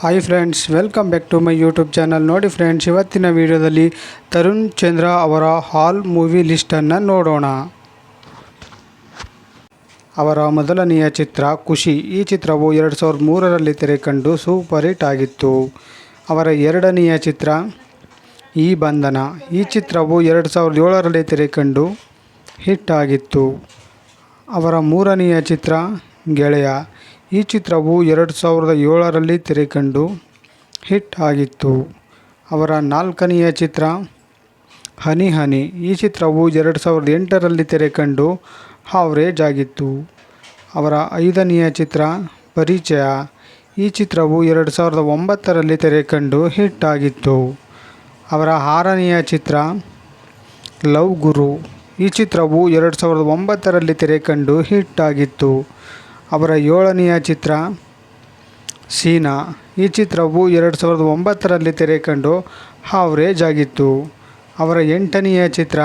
Hi friends welcome back to my YouTube channel ನೋಡಿ friends ಇವತ್ತಿನ ವಿಡಿಯೋದಲ್ಲಿ ತರುಣ್ ಚಂದ್ರ ಅವರ ಹಾಲ್ ಮೂವಿ ಲಿಸ್ಟನ್ನು ನೋಡೋಣ. ಅವರ ಮೊದಲನೆಯ ಚಿತ್ರ ಖುಷಿ. ಈ ಚಿತ್ರವು ಎರಡು ಸಾವಿರದ ಮೂರರಲ್ಲಿ ತೆರೆಕಂಡು ಸೂಪರ್ ಹಿಟ್ ಆಗಿತ್ತು. ಅವರ ಎರಡನೆಯ ಚಿತ್ರ ಈ ಬಂಧನ. ಈ ಚಿತ್ರವು ಎರಡು ಸಾವಿರದ ಏಳರಲ್ಲಿ ತೆರೆಕಂಡು ಹಿಟ್ ಆಗಿತ್ತು. ಅವರ ಮೂರನೆಯ ಚಿತ್ರ ಗೆಳೆಯ. ಈ ಚಿತ್ರವು ಎರಡು ಸಾವಿರದ ಏಳರಲ್ಲಿ ತೆರೆಕಂಡು ಹಿಟ್ ಆಗಿತ್ತು. ಅವರ ನಾಲ್ಕನೆಯ ಚಿತ್ರ, ಹನಿ ಹನಿ. ಈ ಚಿತ್ರವು ಎರಡು ಸಾವಿರದ ಎಂಟರಲ್ಲಿ ತೆರೆಕಂಡು ಹಾವ್ರೇಜ್ ಆಗಿತ್ತು. ಅವರ ಐದನೆಯ ಚಿತ್ರ, ಪರಿಚಯ. ಈ ಚಿತ್ರವು ಎರಡು ಸಾವಿರದ ಒಂಬತ್ತರಲ್ಲಿ ತೆರೆಕಂಡು ಹಿಟ್ ಆಗಿತ್ತು. ಅವರ ಆರನೆಯ ಚಿತ್ರ, ಲವ್ ಗುರು. ಈ ಚಿತ್ರವು ಎರಡು ಸಾವಿರದ ಒಂಬತ್ತರಲ್ಲಿ ತೆರೆಕಂಡು ಹಿಟ್ ಆಗಿತ್ತು. ಅವರ ಏಳನೆಯ ಚಿತ್ರ, ಸೀನಾ. ಈ ಚಿತ್ರವು ಎರಡು ಸಾವಿರದ ಒಂಬತ್ತರಲ್ಲಿ ತೆರೆಕಂಡು ಹಾವ್ರೇಜ್ ಆಗಿತ್ತು. ಅವರ ಎಂಟನೆಯ ಚಿತ್ರ,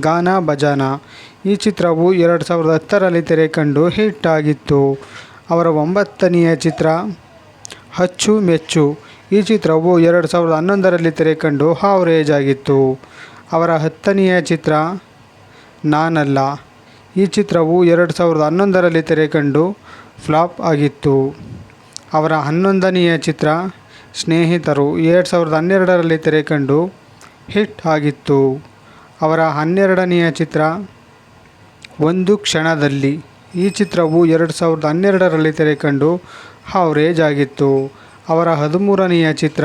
ಗಾನಾ ಭಜಾನ. ಈ ಚಿತ್ರವು ಎರಡು ಸಾವಿರದ ಹತ್ತರಲ್ಲಿ ತೆರೆಕಂಡು ಹಿಟ್ ಆಗಿತ್ತು. ಅವರ ಒಂಬತ್ತನೆಯ ಚಿತ್ರ, ಹಚ್ಚು ಮೆಚ್ಚು. ಈ ಚಿತ್ರವು ಎರಡು ಸಾವಿರದ ಹನ್ನೊಂದರಲ್ಲಿ ತೆರೆಕಂಡು ಹಾವ್ರೇಜ್ ಆಗಿತ್ತು. ಅವರ ಹತ್ತನೆಯ ಚಿತ್ರ, ನಾನಲ್ಲ. ಈ ಚಿತ್ರವು ಎರಡು ಸಾವಿರದ ಹನ್ನೊಂದರಲ್ಲಿ ತೆರೆಕಂಡು ಫ್ಲಾಪ್ ಆಗಿತ್ತು. ಅವರ ಹನ್ನೊಂದನೆಯ ಚಿತ್ರ, ಸ್ನೇಹಿತರು, ಎರಡು ಸಾವಿರದ ಹನ್ನೆರಡರಲ್ಲಿ ತೆರೆಕಂಡು ಹಿಟ್ ಆಗಿತ್ತು. ಅವರ ಹನ್ನೆರಡನೆಯ ಚಿತ್ರ, ಒಂದು ಕ್ಷಣದಲ್ಲಿ. ಈ ಚಿತ್ರವು ಎರಡು ಸಾವಿರದ ಹನ್ನೆರಡರಲ್ಲಿ ತೆರೆಕಂಡು ಹಾವ್ರೇಜ್ ಆಗಿತ್ತು. ಅವರ ಹದಿಮೂರನೆಯ ಚಿತ್ರ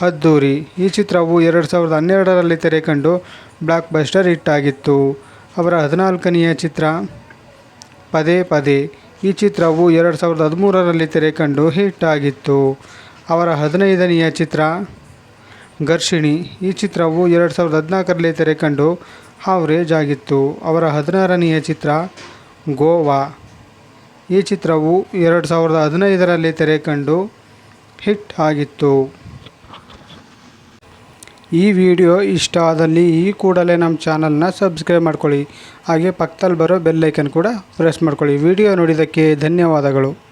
ಅದ್ದೂರಿ ಈ ಚಿತ್ರವು ಎರಡು ಸಾವಿರದ ಹನ್ನೆರಡರಲ್ಲಿ ತೆರೆಕಂಡು ಬ್ಲಾಕ್ ಬಸ್ಟರ್ ಹಿಟ್ ಆಗಿತ್ತು. ಅವರ ಹದಿನಾಲ್ಕನೆಯ ಚಿತ್ರ. ಪದೇ ಪದೇ ಈ ಚಿತ್ರವು ಎರಡು ಸಾವಿರದ ಹದಿಮೂರರಲ್ಲಿ ತೆರೆಕಂಡು ಹಿಟ್ ಆಗಿತ್ತು. ಅವರ ಹದಿನೈದನೆಯ ಚಿತ್ರ, ಘರ್ಷಿಣಿ, ಈ ಚಿತ್ರವು ಎರಡು ಸಾವಿರದ ಹದಿನಾಲ್ಕರಲ್ಲಿ ತೆರೆಕಂಡು ಹಾವ್ರೇಜ್ ಆಗಿತ್ತು. ಅವರ ಹದಿನಾರನೆಯ ಚಿತ್ರ, ಗೋವಾ, ಈ ಚಿತ್ರವು ಎರಡು ಸಾವಿರದ ಹದಿನೈದರಲ್ಲಿ ತೆರೆಕಂಡು ಹಿಟ್ ಆಗಿತ್ತು. ಈ ವಿಡಿಯೋ ಇಷ್ಟ ಆದಲ್ಲಿ ಈ ಕೂಡಲೇ ನಮ್ಮ ಚಾನಲ್ನ ಸಬ್ಸ್ಕ್ರೈಬ್ ಮಾಡ್ಕೊಳ್ಳಿ. ಹಾಗೆ ಪಕ್ಕದಲ್ಲಿ ಬರೋ ಬೆಲ್ಲೈಕನ್ ಕೂಡ ಪ್ರೆಸ್ ಮಾಡ್ಕೊಳ್ಳಿ. ವಿಡಿಯೋ ನೋಡಿದ್ದಕ್ಕೆ ಧನ್ಯವಾದಗಳು.